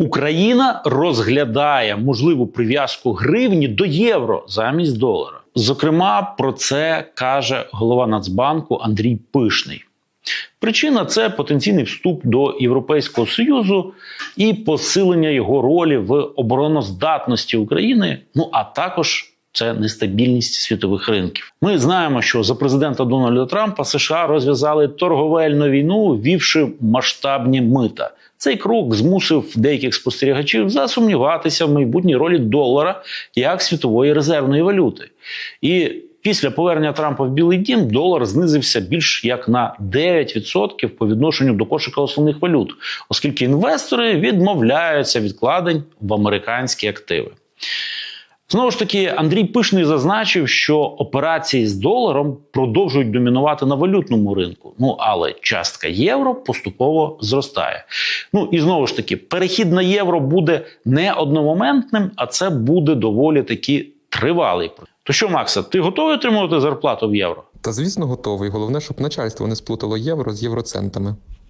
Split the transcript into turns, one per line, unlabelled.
Україна розглядає можливу прив'язку гривні до євро замість долара. Зокрема, про це каже голова Нацбанку Андрій Пишний. Причина це потенційний вступ до Європейського союзу і посилення його ролі в обороноздатності України. Ну а також це нестабільність світових ринків. Ми знаємо, що за президента Дональда Трампа США розв'язали торговельну війну, ввівши масштабні мита. Цей крок змусив деяких спостерігачів засумніватися в майбутній ролі долара як світової резервної валюти. І після повернення Трампа в Білий Дім долар знизився більш як на 9% по відношенню до кошика основних валют, оскільки інвестори відмовляються від вкладень в американські активи. Знову ж таки, Андрій Пишний зазначив, що операції з доларом продовжують домінувати на валютному ринку. Ну але частка євро поступово зростає. Ну і знову ж таки, перехід на євро буде не одномоментним, а це буде доволі таки тривалий. То що, Макса, ти готовий отримувати зарплату в євро?
Та звісно, готовий. Головне, щоб начальство не сплутало євро з євроцентами.